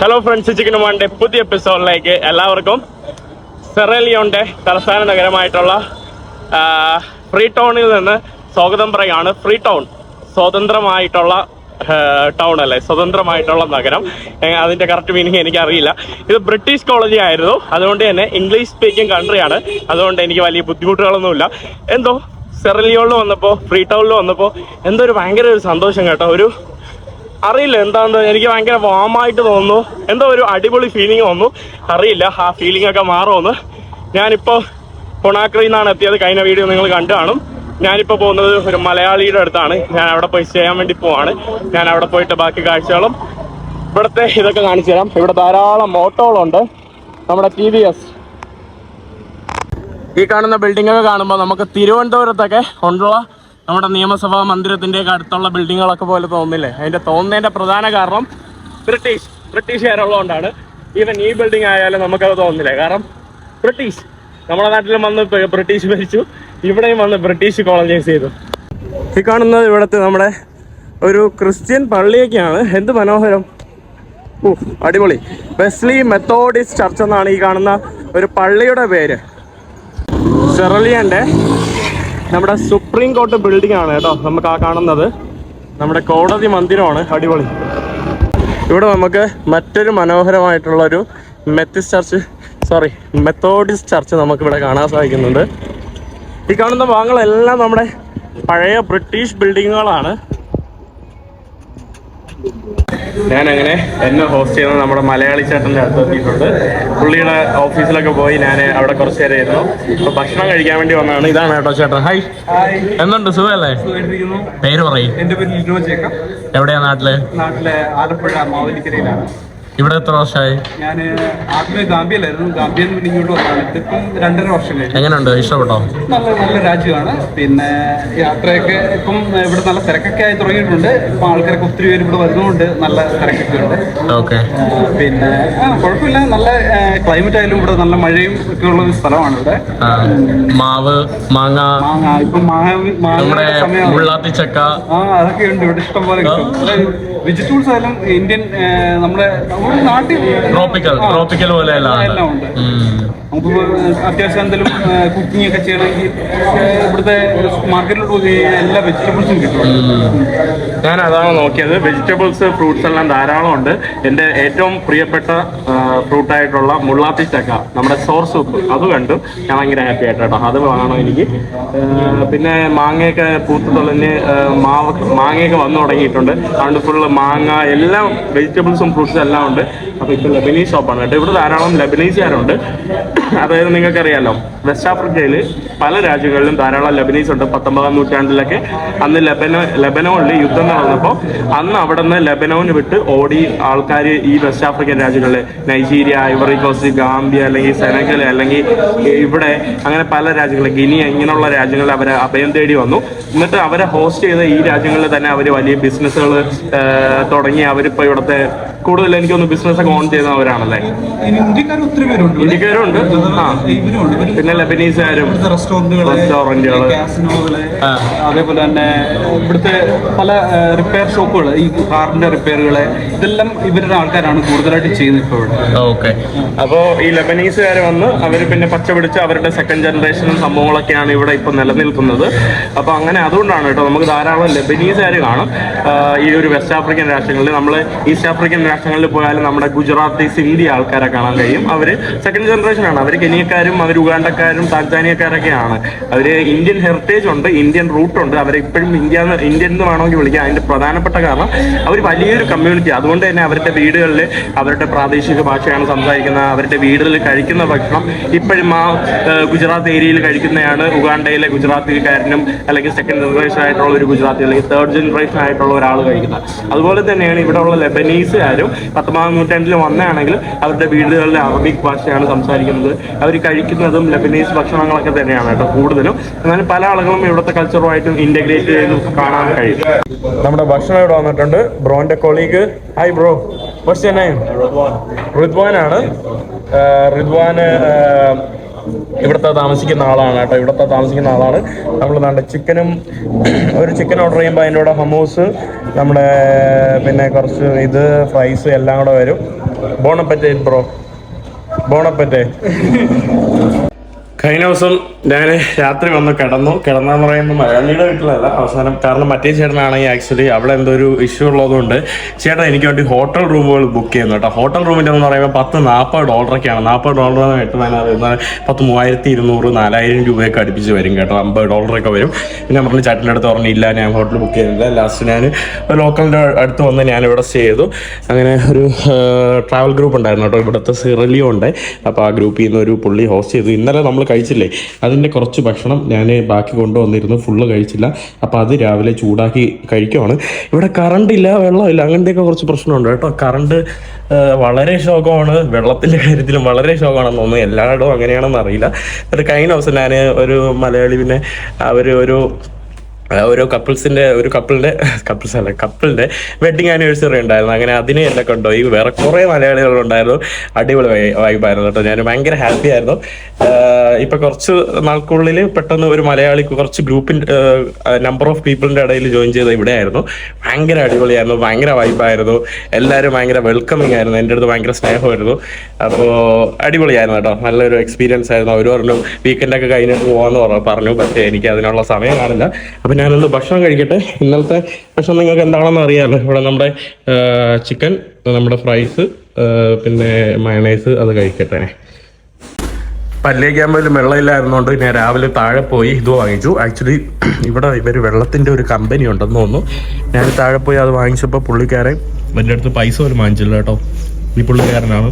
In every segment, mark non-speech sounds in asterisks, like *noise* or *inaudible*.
Hello friends chicken വണ്ടെ പുതിയ എപ്പിസോഡിലേക്ക് എല്ലാവർക്കും സെറലിയോന്റെ തലസ്ഥാന നഗരമായിട്ടുള്ള ഫ്രീ ടൗണിൽ നിന്ന് സ്വാഗതം പറയാണ്. ഫ്രീ ടൗൺ സ്വതന്ത്രമായിട്ടുള്ള ടൗൺ അല്ലേ? സ്വതന്ത്രമായിട്ടുള്ള നഗരം. അതിന്റെ കറക്റ്റ് മീനിങ് എനിക്കറിയില്ല. ഇത് ബ്രിട്ടീഷ് കോളനി ആയിരുന്നു. അതുകൊണ്ട് തന്നെ ഇംഗ്ലീഷ് സ്പീക്കിംഗ് കൺട്രിയാണ് അതുകൊണ്ട് എനിക്ക് വലിയ ബുദ്ധിമുട്ടുകളൊന്നുമില്ല. എന്തോ സെറലിയോണിൽ വന്നപ്പോൾ ഫ്രീ ടൗണിൽ വന്നപ്പോൾ എന്തോ ഒരു ഭയങ്കര ഒരു സന്തോഷം കേട്ടോ. ഒരു അറിയില്ല എന്താന്ന്. എനിക്ക് ഭയങ്കര വാമായിട്ട് തോന്നുന്നു. എന്തോ ഒരു അടിപൊളി ഫീലിംഗ് വന്നു. അറിയില്ല ആ ഫീലിംഗ് ഒക്കെ മാറുമെന്ന്. ഞാനിപ്പോ കൊണാക്രിയിൽ നിന്നാണ് എത്തിയത്. കഴിഞ്ഞ വീഡിയോ നിങ്ങൾ കണ്ടു കാണും. ഞാനിപ്പോ പോകുന്നത് ഒരു മലയാളിയുടെ അടുത്താണ്. ഞാൻ അവിടെ പോയി ചെയ്യാൻ വേണ്ടി പോവാണ്. ഞാൻ അവിടെ പോയിട്ട് ബാക്കി കാഴ്ചകളും ഇവിടുത്തെ ഇതൊക്കെ കാണിച്ചു തരാം. ഇവിടെ ധാരാളം ഓട്ടോകളുണ്ട്. നമ്മുടെ ടി വി എസ് ഈ കാണുന്ന ബിൽഡിംഗ് ഒക്കെ കാണുമ്പോൾ നമുക്ക് തിരുവനന്തപുരത്തൊക്കെ ഉള്ള നമ്മുടെ നിയമസഭാ മന്ദിരത്തിന്റെ അടുത്തുള്ള ബിൽഡിങ്ങുകളൊക്കെ പോലെ തോന്നുന്നില്ലേ? അതിന്റെ തോന്നുന്നതിന്റെ പ്രധാന കാരണം ബ്രിട്ടീഷ്. ബ്രിട്ടീഷുകാരുള്ളതുകൊണ്ടാണ്. ഈവൻ ഈ ബിൽഡിംഗ് ആയാലും നമുക്കത് തോന്നുന്നില്ല. കാരണം ബ്രിട്ടീഷ്. നമ്മുടെ നാട്ടിലും വന്ന് ബ്രിട്ടീഷ് ഭരിച്ചു. ഇവിടെയും വന്ന് ബ്രിട്ടീഷ് കോളനൈസ് ചെയ്തു. ഈ കാണുന്നത് ഇവിടുത്തെ നമ്മുടെ ഒരു ക്രിസ്ത്യൻ പള്ളിയൊക്കെയാണ്. എന്ത് മനോഹരം. ഓ അടിപൊളി. വെസ്ലി മെത്തോഡിസ്റ്റ് ചർച്ച് എന്നാണ് ഈ കാണുന്ന ഒരു പള്ളിയുടെ പേര്. സെറലിയന്റെ നമ്മുടെ സുപ്രീം കോർട്ട് ബിൽഡിംഗ് ആണ് കേട്ടോ നമുക്ക് ആ കാണുന്നത്. നമ്മുടെ കോടതി മന്ദിരമാണ് അടിപൊളി. ഇവിടെ നമുക്ക് മറ്റൊരു മനോഹരമായിട്ടുള്ള ഒരു മെത്തിസ് ചർച്ച് സോറി മെത്തോഡിസ്റ്റ് ചർച്ച് നമുക്ക് ഇവിടെ കാണാൻ സാധിക്കുന്നുണ്ട്. ഈ കാണുന്ന ഭാഗങ്ങളെല്ലാം നമ്മുടെ പഴയ ബ്രിട്ടീഷ് ബിൽഡിങ്ങുകളാണ് ഞാൻ അങ്ങനെ എന്നെ ഹോസ്റ്റ് ചെയ്യുന്ന നമ്മുടെ മലയാളി ചേട്ടന്റെ അടുത്ത് എത്തിയിട്ടുണ്ട്. പുള്ളിയുടെ ഓഫീസിലൊക്കെ പോയി ഞാൻ അവിടെ കുറച്ച് നേരം ഇരുന്നു. അപ്പൊ ഭക്ഷണം കഴിക്കാൻ വേണ്ടി വന്നതാണ്. ഇതാണ് കേട്ടോ ചേട്ടൻ. ഹായ് എന്നുണ്ട് എന്തുണ്ട്? സുഖമല്ലേ? പേര് പറയും. എന്റെ പേര് ലിനോ ജേക്കബ് എവിടെയാ നാട്ടിൽ? നാട്ടിലെ ആലപ്പുഴ മാവേലിക്കരയിലാണ്. ഇവിടെ എത്ര വർഷമായി? ഞാൻ ആദ്യമേ ഗാമ്പിയയിലായിരുന്നു ഗാമ്പിയിൽ നിന്ന് ഇങ്ങോട്ട് വന്നതാണ്. ഇതിപ്പം രണ്ടര വർഷം കഴിഞ്ഞു. എങ്ങനെയുണ്ട്? ഇഷ്ടപ്പെട്ടോ? നല്ല നല്ല രാജ്യമാണ്. പിന്നെ യാത്രയൊക്കെ ഇപ്പം ഇവിടെ നല്ല തിരക്കൊക്കെ ആയി തുടങ്ങിയിട്ടുണ്ട്. ഇപ്പം ആൾക്കാരൊക്കെ ഒത്തിരി പേര് ഇവിടെ വരുന്നുണ്ട്. നല്ല തിരക്കൊക്കെ ഉണ്ട്. ഓക്കെ. പിന്നെ കുഴപ്പമില്ല. നല്ല ക്ലൈമറ്റ് ആയാലും ഇവിടെ നല്ല മഴയും ഒക്കെ ഉള്ള ഒരു സ്ഥലമാണ് ഇവിടെ മാവ് മാങ്ങ മാങ്ങ ഇപ്പം മാങ്ങ നമ്മുടെ മാങ്ങ ചക്ക ആ അതൊക്കെ ഉണ്ട്. ഇവിടെ ഇഷ്ടം പോലെ വെജിറ്റബിൾസ് ആയാലും ഇന്ത്യൻ നമ്മുടെ നമ്മുടെ നാട്ടിൽ ട്രോപ്പിക്കൽ ട്രോപ്പിക്കൽ പോലെ എല്ലാം ഉണ്ട്. ഉണ്ട് നമുക്ക് അത്യാവശ്യം എന്തെങ്കിലും കുക്കിംഗ് ഒക്കെ ചെയ്യണമെങ്കിൽ ഇവിടുത്തെ മാർക്കറ്റിലോട്ട് പോയി കഴിഞ്ഞാൽ എല്ലാ വെജിറ്റബിൾസും കിട്ടും. ഞാൻ അതാണ് നോക്കിയത്. വെജിറ്റബിൾസ് ഫ്രൂട്ട്സ് എല്ലാം ധാരാളം ഉണ്ട്. എന്റെ ഏറ്റവും പ്രിയപ്പെട്ട ഫ്രൂട്ടായിട്ടുള്ള മുള്ളാത്തി ചക്ക നമ്മുടെ സോർ സൂപ്പ് അത് കണ്ടു. ഞാൻ ഭയങ്കര ഹാപ്പി ആയിട്ട് കേട്ടോ. അത് വേണം എനിക്ക്? പിന്നെ മാങ്ങയൊക്കെ പൂത്ത് തുളഞ്ഞ് മാവ് മാങ്ങയൊക്കെ വന്നു തുടങ്ങിയിട്ടുണ്ട്. അതുകൊണ്ട് ഫുള്ള് മാങ്ങ എല്ലാം വെജിറ്റബിൾസും ഫ്രൂട്ട്സും എല്ലാം ഉണ്ട്. അപ്പോൾ ഇപ്പോൾ ലബനീസ് ഷോപ്പാണ് കേട്ടോ. ഇവിടെ ധാരാളം ലബനീസുകാരുണ്ട് അതായത് നിങ്ങൾക്കറിയാലോ വെസ്റ്റ് ആഫ്രിക്കയിൽ പല രാജ്യങ്ങളിലും ധാരാളം ലബനീസ് ഉണ്ട്. പത്തൊമ്പതാം നൂറ്റാണ്ടിലൊക്കെ അന്ന് ലബന ലബനോണിൽ യുദ്ധം നടന്നപ്പോൾ അന്ന് അവിടെ നിന്ന് ലബനോന് വിട്ട് ഓടി ആൾക്കാർ ഈ വെസ്റ്റ് ആഫ്രിക്കൻ രാജ്യങ്ങളിൽ നൈജീരിയ ഐവറി കോസ്റ്റ് ഗാംബിയ അല്ലെങ്കിൽ സെനഗൽ അല്ലെങ്കിൽ ഇവിടെ അങ്ങനെ പല രാജ്യങ്ങളിൽ ഗിനി ഇങ്ങനെയുള്ള രാജ്യങ്ങളിൽ അവരെ അഭയം തേടി വന്നു. എന്നിട്ട് അവരെ ഹോസ്റ്റ് ചെയ്ത ഈ രാജ്യങ്ങളിൽ തന്നെ അവർ വലിയ ബിസിനസ്സുകൾ തുടങ്ങി. അവരിപ്പോൾ ഇവിടുത്തെ കൂടുതൽ എനിക്കൊന്ന് ബിസിനസ് ഒക്കെ ഓൺ ചെയ്യുന്നവരാണല്ലേ? ഇനി ഇന്ത്യക്കാർ ഒത്തിരി പേരുണ്ട്. ഇന്ത്യക്കാരുണ്ട്? പിന്നെ ലബനീസുകാരും റെസ്റ്റോറന്റുകൾ. അതേപോലെ തന്നെ ഇവിടുത്തെ പല റിപ്പയർ ഷോപ്പുകൾ ഈ കാറിന്റെ റിപ്പയറുകൾ ഇതെല്ലാം ഇവരുടെ ആൾക്കാരാണ് കൂടുതലായിട്ട് ചെയ്യുന്നത് ഇപ്പോൾ ഓക്കെ. അപ്പോൾ ഈ ലബനീസുകാർ വന്ന് അവർ പിന്നെ പച്ച പിടിച്ച് അവരുടെ സെക്കൻഡ് ജനറേഷനും സംഭവങ്ങളൊക്കെയാണ് ഇവിടെ ഇപ്പൊ നിലനിൽക്കുന്നത്. അപ്പോൾ അങ്ങനെ അതുകൊണ്ടാണ് കേട്ടോ നമുക്ക് ധാരാളം ലബനീസുകാർ കാണും. ഈ ഒരു വെസ്റ്റ് ആഫ്രിക്കൻ രാഷ്ട്രങ്ങളിൽ നമ്മൾ ഈസ്റ്റ് ആഫ്രിക്കൻ രാഷ്ട്രങ്ങളിൽ പോയാലും നമ്മുടെ ഗുജറാത്തി സിന്ധി ആൾക്കാരെ കാണാൻ കഴിയും. അവർ സെക്കൻഡ് ജനറേഷൻ ആണ്. അവർ കെനിയക്കാരും അവർ ഉഗാണ്ടക്കാരും താൻസാനിയക്കാരൊക്കെയാണ്. അവർ ഇന്ത്യൻ ഹെറിറ്റേജ് ഉണ്ട് ഇന്ത്യൻ റൂട്ട് ഉണ്ട്. അവർ ഇപ്പോഴും ഇന്ത്യ ഇന്ത്യൻ എന്ന് വേണമെങ്കിൽ വിളിക്കാം. അതിന്റെ പ്രധാനപ്പെട്ട കാരണം അവർ വലിയൊരു കമ്മ്യൂണിറ്റി അതുകൊണ്ട് തന്നെ അവരുടെ വീടുകളിൽ അവരുടെ പ്രാദേശിക ഭാഷയാണ് സംസാരിക്കുന്നത്. അവരുടെ വീടുകളിൽ കഴിക്കുന്ന ഭക്ഷണം ഇപ്പോഴും ആ ഗുജറാത്ത് ഏരിയയിൽ കഴിക്കുന്നതാണ്. ഉഗാണ്ടയിലെ ഗുജറാത്തിക്കാരനും അല്ലെങ്കിൽ സെക്കൻഡ് ജനറേഷൻ ആയിട്ടുള്ള ഒരു ഗുജറാത്തി അല്ലെങ്കിൽ തേർഡ് ജനറേഷൻ ആയിട്ടുള്ള ഒരാൾ കഴിക്കുന്നത്. അതുപോലെ തന്നെയാണ് ഇവിടെ ഉള്ള ലെബനീസുകാരും പത്തൊമ്പതാം നൂറ്റാണ്ടിൽ വന്നതാണെങ്കിൽ അവരുടെ വീടുകളിൽ അറബിക് ഭാഷയാണ് സംസാരിക്കുന്നത്. അവർ കഴിക്കുന്നതും ലെബനീസ് ഭക്ഷണങ്ങളൊക്കെ തന്നെയാണ് കേട്ടോ കൂടുതലും. എന്നാലും പല ആളുകളും ഇവിടുത്തെ കൾച്ചറുമായിട്ടും ഇന്റഗ്രേറ്റ് ചെയ്ത് കാണാൻ കഴിയും. നമ്മുടെ ഭക്ഷണം ഇവിടെ വന്നിട്ടുണ്ട്. ബ്രോന്റെ colleague hi bro question name Ridwan ആണ് റിദ്വാന് ഇവിടുത്തെ താമസിക്കുന്ന ആളാണ് കേട്ടോ. ഇവിടുത്തെ താമസിക്കുന്ന ആളാണ്. നമ്മൾ നമ്മുടെ ചിക്കനും *clears throat* ഒരു ചിക്കൻ ഓർഡർ ചെയ്യുമ്പോൾ അതിന്റെ കൂടെ ഹമോസ് നമ്മുടെ പിന്നെ കുറച്ച് ഇത് ഫ്രൈസ് എല്ലാം കൂടെ വരും. ബോണപ്പറ്റേ ബ്രോ ബോണപ്പറ്റേ കഴിഞ്ഞ ദിവസം ഞാൻ രാത്രി വന്ന് കിടന്നു. കിടന്നെന്ന് പറയുമ്പോൾ മലയാളിയുടെ വീട്ടിലല്ല. അവസാനം കാരണം മറ്റേ ചേട്ടനാണെങ്കിൽ ആക്ച്വലി അവിടെ എന്തോ ഒരു ഇഷ്യൂ ഉള്ളതുകൊണ്ട് ചേട്ടൻ എനിക്ക് വേണ്ടി ഹോട്ടൽ റൂമുകൾ ബുക്ക് ചെയ്യുന്നു കേട്ടോ. ഹോട്ടൽ റൂമിന്റെ എന്ന് പറയുമ്പോൾ പത്ത് നാൽപ്പത് ഡോളറൊക്കെയാണ് നാൽപ്പത് ഡോളർ എട്ട് പതിനാറ് പത്ത് മൂവായിരത്തി ഇരുന്നൂറ് നാലായിരം രൂപയൊക്കെ അടുപ്പിച്ച് വരും കേട്ടോ. അമ്പത് ഡോളറൊക്കെ വരും. പിന്നെ പറഞ്ഞു ചേട്ടന്റെ അടുത്ത് പറഞ്ഞു ഇല്ല ഞാൻ ഹോട്ടൽ ബുക്ക് ചെയ്യുന്നില്ല. ലാസ്റ്റ് ഞാൻ ലോക്കലിന്റെ അടുത്ത് വന്ന് ഞാൻ ഇവിടെ സ്റ്റേ ചെയ്തു. അങ്ങനെ ഒരു ട്രാവൽ ഗ്രൂപ്പ് ഉണ്ടായിരുന്നു കേട്ടോ. ഇവിടുത്തെ സിറലിയോ ഉണ്ട്. അപ്പോൾ ആ ഗ്രൂപ്പിൽ നിന്ന് ഒരു പുള്ളി ഹോസ്റ്റ് ചെയ്തു. ഇന്നലെ നമ്മൾ കഴിച്ചില്ലേ? അതിന്റെ കുറച്ച് ഭക്ഷണം ഞാൻ ബാക്കി കൊണ്ടുവന്നിരുന്നു. ഫുള്ള് കഴിച്ചില്ല. അപ്പോൾ അത് രാവിലെ ചൂടാക്കി കഴിക്കുവാണ്. ഇവിടെ കറണ്ട് ഇല്ല വെള്ളമില്ല അങ്ങനത്തെയൊക്കെ കുറച്ച് പ്രശ്നമുണ്ട് കേട്ടോ. കറണ്ട് വളരെ ശോകമാണ്. വെള്ളത്തിന്റെ കാര്യത്തിലും വളരെ ശോകമാണെന്ന് തോന്നുന്നു. എല്ലായിടവും അങ്ങനെയാണെന്ന് അറിയില്ല. ഒരു കഴിഞ്ഞ ദിവസം ഞാൻ ഒരു മലയാളി പിന്നെ അവർ ഒരു ഓരോ കപ്പിൾസിന്റെ ഒരു കപ്പിളിന്റെ കപ്പിൾസ് അല്ല കപ്പിളിന്റെ വെഡിങ് ആനിവേഴ്സറി ഉണ്ടായിരുന്നു. അങ്ങനെ അതിനെ എന്നെ കണ്ടോ ഈ വേറെ കുറേ മലയാളികൾ ഉണ്ടായിരുന്നു. അടിപൊളി വൈബായിരുന്നു കേട്ടോ. ഞാൻ ഭയങ്കര ഹാപ്പി ആയിരുന്നു. ഇപ്പൊ കുറച്ച് നാൾക്കുള്ളിൽ പെട്ടെന്ന് ഒരു മലയാളി കുറച്ച് ഗ്രൂപ്പിന്റെ നമ്പർ ഓഫ് പീപ്പിളിന്റെ ഇടയിൽ ജോയിൻ ചെയ്ത ഇവിടെ ആയിരുന്നു ഭയങ്കര അടിപൊളിയായിരുന്നു. ഭയങ്കര വൈബായിരുന്നു എല്ലാവരും ഭയങ്കര വെൽക്കമിങ് ആയിരുന്നു. എന്റെ അടുത്ത് ഭയങ്കര സ്നേഹമായിരുന്നു. അപ്പോൾ അടിപൊളിയായിരുന്നു കേട്ടോ. നല്ലൊരു എക്സ്പീരിയൻസ് ആയിരുന്നു. അവർ പറഞ്ഞു വീക്കെൻഡൊക്കെ കഴിഞ്ഞിട്ട് പോകാമെന്ന് പറഞ്ഞു പറഞ്ഞു. പക്ഷേ എനിക്ക് അതിനുള്ള സമയം കാണില്ല. ഞാനൊന്ന് ഭക്ഷണം കഴിക്കട്ടെ. ഇന്നലത്തെ ഭക്ഷണം നിങ്ങൾക്ക് എന്താണെന്ന് അറിയാമല്ലോ ഇവിടെ നമ്മുടെ ചിക്കൻ നമ്മുടെ ഫ്രൈസ് പിന്നെ മയണൈസ് അത് കഴിക്കട്ടെ. പല്ലേക്കാൻ പോലും വെള്ളമില്ലായിരുന്നോണ്ട് ഞാൻ രാവിലെ താഴെ പോയി ഇത് വാങ്ങിച്ചു. ആക്ച്വലി ഇവിടെ ഇവർ വെള്ളത്തിന്റെ ഒരു കമ്പനി ഉണ്ടെന്ന് തോന്നുന്നു. ഞാൻ താഴെ പോയി അത് വാങ്ങിച്ചപ്പോൾ പുള്ളിക്കാരൻ എന്റെ അടുത്ത് പൈസ പോലും വാങ്ങിച്ചില്ല കേട്ടോ. ഈ പുള്ളിക്കാരനാണ്.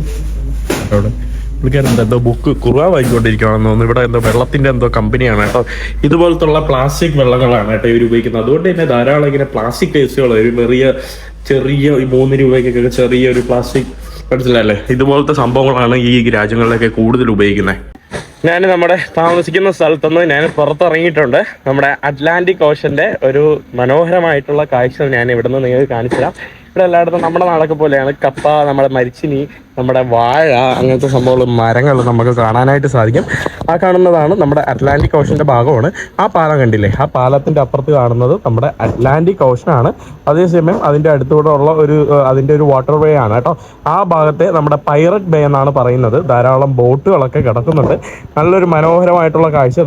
പുള്ളിക്കാരൻ എന്താ ബുക്ക് കുറുവ വാങ്ങിക്കൊണ്ടിരിക്കുകയാണെന്ന് തോന്നുന്നു. ഇവിടെ എന്തോ വെള്ളത്തിന്റെ എന്തോ കമ്പനിയാണ് കേട്ടോ. ഇതുപോലത്തുള്ള പ്ലാസ്റ്റിക് വെള്ളങ്ങളാണ് കേട്ടോ ഇവർ ഉപയോഗിക്കുന്നത് അതുകൊണ്ട് തന്നെ ധാരാളം ഇങ്ങനെ പ്ലാസ്റ്റിക് ടേസ്റ്റുകൾ ഒരു ചെറിയ ചെറിയ മൂന്ന് രൂപയ്ക്കൊക്കെ ചെറിയ ഒരു പ്ലാസ്റ്റിക് മനസ്സിലല്ലേ ഇതുപോലത്തെ സംഭവങ്ങളാണ് ഈ രാജ്യങ്ങളിലൊക്കെ കൂടുതൽ ഉപയോഗിക്കുന്നത്. ഞാൻ നമ്മുടെ താമസിക്കുന്ന സ്ഥലത്തുനിന്ന് ഞാൻ പുറത്തിറങ്ങിയിട്ടുണ്ട്. നമ്മുടെ അറ്റ്ലാന്റിക് ഓഷന്റെ ഒരു മനോഹരമായിട്ടുള്ള കാഴ്ച ഞാൻ ഇവിടുന്ന് നിങ്ങൾക്ക് കാണിച്ചു തരാം ഇവിടെ എല്ലായിടത്തും നമ്മുടെ നാടൊക്കെ പോലെയാണ്. കപ്പ നമ്മുടെ മരിച്ചിനി നമ്മുടെ വാഴ അങ്ങനത്തെ സംഭവങ്ങൾ മരങ്ങൾ നമുക്ക് കാണാനായിട്ട് സാധിക്കും. ആ കാണുന്നതാണ് നമ്മുടെ അറ്റ്ലാന്റിക് ഓഷന്റെ ഭാഗമാണ്. ആ പാലം കണ്ടില്ലേ? ആ പാലത്തിന്റെ അപ്പുറത്ത് കാണുന്നത് നമ്മുടെ അറ്റ്ലാന്റിക് ഓഷനാണ്. അതേസമയം അതിന്റെ അടുത്തൂടെ ഉള്ള ഒരു അതിന്റെ ഒരു വാട്ടർ വേ ആണ് കേട്ടോ. ആ ഭാഗത്തെ നമ്മുടെ പൈററ്റ് ബേ എന്നാണ് പറയുന്നത്. ധാരാളം ബോട്ടുകളൊക്കെ കിടക്കുന്നുണ്ട്. നല്ലൊരു മനോഹരമായിട്ടുള്ള കാഴ്ച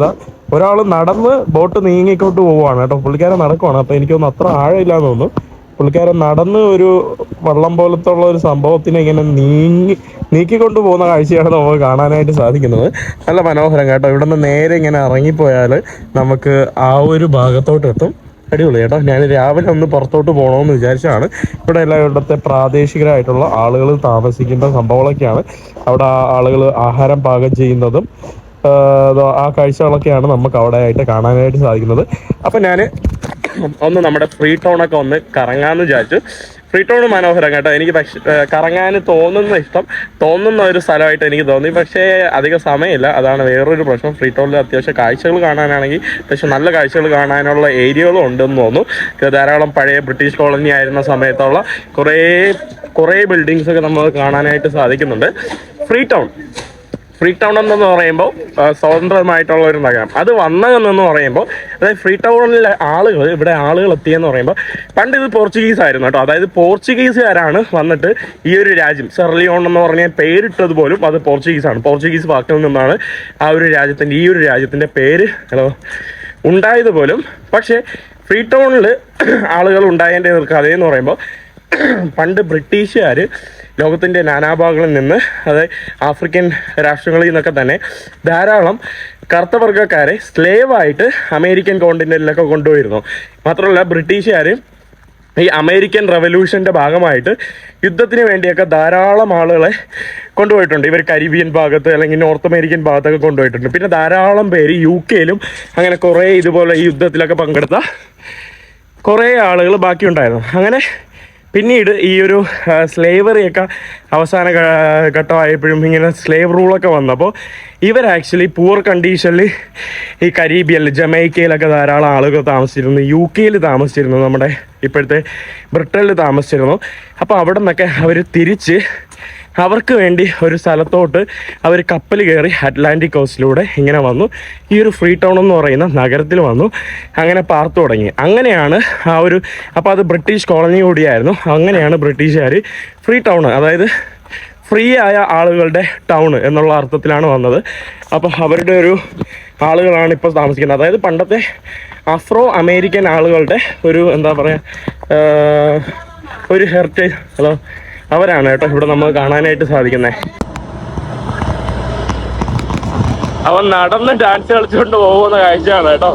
ഒരാൾ നടന്ന് ബോട്ട് നീങ്ങിക്കോട്ട് പോവുകയാണ് കേട്ടോ. പുള്ളിക്കാരൻ നടക്കുവാണ്. അപ്പോൾ എനിക്കൊന്നും അത്ര ആഴമില്ലാന്ന് തോന്നുന്നു. പുള്ളിക്കാരൻ നടന്ന് ഒരു വള്ളം പോലത്തുള്ള ഒരു സംഭവത്തിനെ ഇങ്ങനെ നീങ്ങി നീക്കിക്കൊണ്ടു പോകുന്ന കാഴ്ചയാണ് നമുക്ക് കാണാനായിട്ട് സാധിക്കുന്നത്. നല്ല മനോഹരം കേട്ടോ. ഇവിടെ നിന്ന് നേരെ ഇങ്ങനെ ഇറങ്ങിപ്പോയാൽ നമുക്ക് ആ ഒരു ഭാഗത്തോട്ട് എത്തും. അടിപൊളി കേട്ടോ. ഞാൻ രാവിലെ ഒന്ന് പുറത്തോട്ട് പോകണമെന്ന് വിചാരിച്ചാണ്. ഇവിടെ എല്ലാം ഇവിടുത്തെ പ്രാദേശികരായിട്ടുള്ള ആളുകൾ താമസിക്കുന്ന സംഭവങ്ങളൊക്കെയാണ്. അവിടെ ആളുകൾ ആഹാരം പാകം ചെയ്യുന്നതും ആ കാഴ്ചകളൊക്കെയാണ് നമുക്ക് അവിടെ ആയിട്ട് കാണാനായിട്ട് സാധിക്കുന്നത്. അപ്പം ഞാൻ ഒന്ന് നമ്മുടെ ഫ്രീ ടൗണൊക്കെ ഒന്ന് കറങ്ങാന്ന് വിചാരിച്ചു. ഫ്രീ ടൗൺ മനോഹരം കേട്ടോ. എനിക്ക് പക്ഷേ കറങ്ങാൻ തോന്നുന്ന ഇഷ്ടം തോന്നുന്ന ഒരു സ്ഥലമായിട്ട് എനിക്ക് തോന്നി. പക്ഷേ അധികം സമയമില്ല. അതാണ് വേറൊരു പ്രശ്നം. ഫ്രീ ടൗണിൽ അത്യാവശ്യം കാഴ്ചകൾ കാണാനാണെങ്കിൽ അത്യാവശ്യം നല്ല കാഴ്ചകൾ കാണാനുള്ള ഏരിയകളും ഉണ്ടെന്ന് തോന്നുന്നു. ധാരാളം പഴയ ബ്രിട്ടീഷ് കോളനി ആയിരുന്ന സമയത്തുള്ള കുറേ കുറേ ബിൽഡിങ്സൊക്കെ നമുക്ക് കാണാനായിട്ട് സാധിക്കുന്നുണ്ട്. ഫ്രീ ടൗൺ ഫ്രീ ടൗൺ എന്ന് പറയുമ്പോൾ സ്വതന്ത്രമായിട്ടുള്ള ഒരു നഗരം അത് വന്നതെന്ന് പറയുമ്പോൾ അതായത് ഫ്രീ ടൗണിലെ ആളുകൾ ഇവിടെ ആളുകൾ എത്തിയെന്ന് പറയുമ്പോൾ പണ്ട് ഇത് പോർച്ചുഗീസ് ആയിരുന്നു കേട്ടോ. അതായത് പോർച്ചുഗീസുകാരാണ് വന്നിട്ട് ഈ ഒരു രാജ്യം. സെർലിയോൺ എന്ന് പറഞ്ഞ പേരിട്ടത് പോലും അത് പോർച്ചുഗീസാണ് പോർച്ചുഗീസ് വാക്കിൽ നിന്നാണ് ആ ഒരു രാജ്യത്തിന്റെ ഈ ഒരു രാജ്യത്തിന്റെ പേര് ഹലോ ഉണ്ടായത് പോലും. പക്ഷേ ഫ്രീ ടൗണിൽ ആളുകൾ ഉണ്ടായതിന്റെ കഥയെന്ന് പറയുമ്പോൾ പണ്ട് ബ്രിട്ടീഷുകാർ ലോകത്തിന്റെ നാനാഭാഗങ്ങളിൽ നിന്ന് അതായത് ആഫ്രിക്കൻ രാഷ്ട്രങ്ങളിൽ നിന്നൊക്കെ തന്നെ ധാരാളം കറുത്ത വർഗക്കാരെ സ്ലേവായിട്ട് അമേരിക്കൻ കോണ്ടിനൊക്കെ കൊണ്ടുപോയിരുന്നു മാത്രമല്ല ബ്രിട്ടീഷുകാർ ഈ അമേരിക്കൻ റവല്യൂഷന്റെ ഭാഗമായിട്ട് യുദ്ധത്തിന് വേണ്ടിയൊക്കെ ധാരാളം ആളുകളെ കൊണ്ടുപോയിട്ടുണ്ട്. ഇവർ കരീബിയൻ ഭാഗത്ത് അല്ലെങ്കിൽ നോർത്ത് അമേരിക്കൻ ഭാഗത്തൊക്കെ കൊണ്ടുപോയിട്ടുണ്ട്. പിന്നെ ധാരാളം പേര് യു കെയിലും അങ്ങനെ കുറേ ഇതുപോലെ ഈ യുദ്ധത്തിലൊക്കെ പങ്കെടുത്ത കുറേ ആളുകൾ ബാക്കിയുണ്ടായിരുന്നു. അങ്ങനെ പിന്നീട് ഈ ഒരു സ്ലേവറിയൊക്കെ അവസാന ഘട്ടമായപ്പോഴും ഇങ്ങനെ സ്ലേവ് റൂളൊക്കെ വന്നപ്പോൾ ഇവർ ആക്ച്വലി പൂർ കണ്ടീഷനിൽ ഈ കരീബിയനിൽ ജമൈക്കയിലൊക്കെ ധാരാളം ആളുകൾ താമസിച്ചിരുന്നു യു കെയിൽ താമസിച്ചിരുന്നു നമ്മുടെ ഇപ്പോഴത്തെ ബ്രിട്ടനിൽ താമസിച്ചിരുന്നു. അപ്പോൾ അവിടെ നിന്നൊക്കെ അവർ തിരിച്ച് അവർക്ക് വേണ്ടി ഒരു സ്ഥലത്തോട്ട് അവർ കപ്പൽ കയറി അറ്റ്ലാന്റിക് കോസ്റ്റിലൂടെ ഇങ്ങനെ വന്നു. ഈ ഒരു ഫ്രീ ടൗൺ എന്ന് പറയുന്ന നഗരത്തിൽ വന്നു. അങ്ങനെ പാർത്തു തുടങ്ങി. അങ്ങനെയാണ് ആ ഒരു അപ്പോൾ അത് ബ്രിട്ടീഷ് കോളനി കൂടിയായിരുന്നു. അങ്ങനെയാണ് ബ്രിട്ടീഷുകാർ ഫ്രീ ടൗൺ അതായത് ഫ്രീ ആയ ആളുകളുടെ ടൗൺ എന്നുള്ള അർത്ഥത്തിലാണ് വന്നത്. അപ്പോൾ അവരുടെ ഒരു ആളുകളാണ് ഇപ്പോൾ താമസിക്കുന്നത്. അതായത് പണ്ടത്തെ അഫ്രോ അമേരിക്കൻ ആളുകളുടെ ഒരു എന്താ പറയുക ഒരു ഹെറിറ്റേജ് ഹലോ അവരാണ് കേട്ടോ ഇവിടെ നമുക്ക് കാണാനായിട്ട് സാധിക്കുന്നത് അവൻ നടന്ന് ഡാൻസ് കളിച്ചുകൊണ്ട് പോകുന്ന കാഴ്ചയാണ് കേട്ടോ.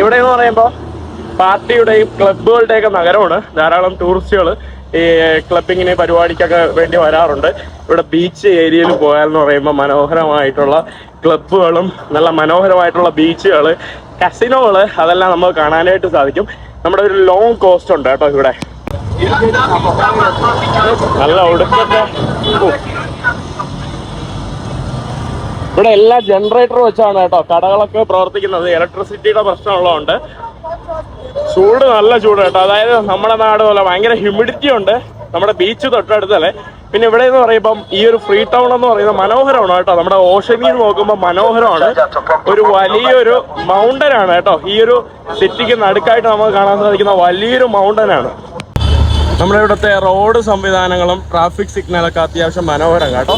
ഇവിടെ എന്ന് പറയുമ്പോൾ പാർട്ടിയുടെയും ക്ലബുകളുടെയൊക്കെ നഗരമാണ്. ധാരാളം ടൂറിസ്റ്റുകൾ ഈ ക്ലബിങ്ങിന് പരിപാടിക്കൊക്കെ വേണ്ടി വരാറുണ്ട്. ഇവിടെ ബീച്ച് ഏരിയയിൽ പോയാൽ എന്ന് പറയുമ്പോൾ മനോഹരമായിട്ടുള്ള ക്ലബുകളും നല്ല മനോഹരമായിട്ടുള്ള ബീച്ചുകൾ കസിനോകൾ അതെല്ലാം നമുക്ക് കാണാനായിട്ട് സാധിക്കും. നമ്മുടെ ഒരു ലോങ് കോസ്റ്റ് ഉണ്ട് കേട്ടോ ഇവിടെ. നല്ല ഒടുക്കത്തെ. ഇവിടെ എല്ലാ ജനറേറ്റർ വെച്ചാണ് കേട്ടോ കടകളൊക്കെ പ്രവർത്തിക്കുന്നത്. ഇലക്ട്രിസിറ്റിയുടെ പ്രശ്നമുള്ളതുകൊണ്ട്. ചൂട് നല്ല ചൂട് കേട്ടോ. അതായത് നമ്മുടെ നാട് പോലെ ഭയങ്കര ഹ്യൂമിഡിറ്റി ഉണ്ട്. നമ്മുടെ ബീച്ച് തൊട്ടടുത്തല്ലേ. പിന്നെ ഇവിടെ എന്ന് പറയുമ്പം ഈ ഒരു ഫ്രീ ടൗൺ എന്ന് പറയുന്നത് മനോഹരമാണ് കേട്ടോ. നമ്മുടെ ഓഷനിൽ നോക്കുമ്പോൾ മനോഹരമാണ്. ഒരു വലിയൊരു മൗണ്ടൻ ആണ് കേട്ടോ. ഈ ഒരു സിറ്റിക്ക് നടുക്കായിട്ട് നമുക്ക് കാണാൻ സാധിക്കുന്ന വലിയൊരു മൗണ്ടൻ ആണ്. നമ്മുടെ ഇവിടുത്തെ റോഡ് സംവിധാനങ്ങളും ട്രാഫിക് സിഗ്നലൊക്കെ അത്യാവശ്യം മനോഹരം കേട്ടോ.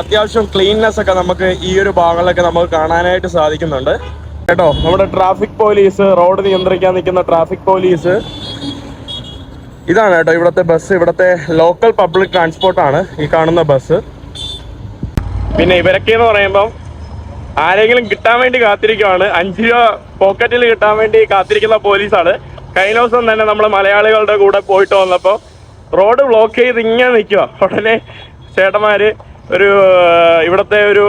അത്യാവശ്യം ക്ലീൻനെസ് ഒക്കെ നമുക്ക് ഈ ഒരു ഭാഗങ്ങളിലൊക്കെ നമുക്ക് കാണാനായിട്ട് സാധിക്കുന്നുണ്ട്. കേട്ടോ നമ്മുടെ ട്രാഫിക് പോലീസ് റോഡ് നിയന്ത്രിക്കാൻ നിൽക്കുന്ന ട്രാഫിക് പോലീസ് ഇതാണ് കേട്ടോ ഇവിടുത്തെ ബസ് ഇവിടുത്തെ ലോക്കൽ പബ്ലിക് ട്രാൻസ്പോർട്ടാണ് ഈ കാണുന്ന ബസ് പിന്നെ ഇവരൊക്കെ എന്ന് പറയുമ്പം ആരെങ്കിലും കിട്ടാൻ വേണ്ടി കാത്തിരിക്കുവാണ്. അഞ്ച് രൂപ പോക്കറ്റിൽ കിട്ടാൻ വേണ്ടി കാത്തിരിക്കുന്ന പോലീസാണ് കഴിഞ്ഞ ദിവസം തന്നെ നമ്മൾ മലയാളികളുടെ കൂടെ പോയിട്ട് വന്നപ്പോൾ റോഡ് ബ്ലോക്ക് ചെയ്ത് ഇങ്ങനെ നിൽക്കുക ഉടനെ ചേട്ടന്മാര് ഒരു ഇവിടുത്തെ ഒരു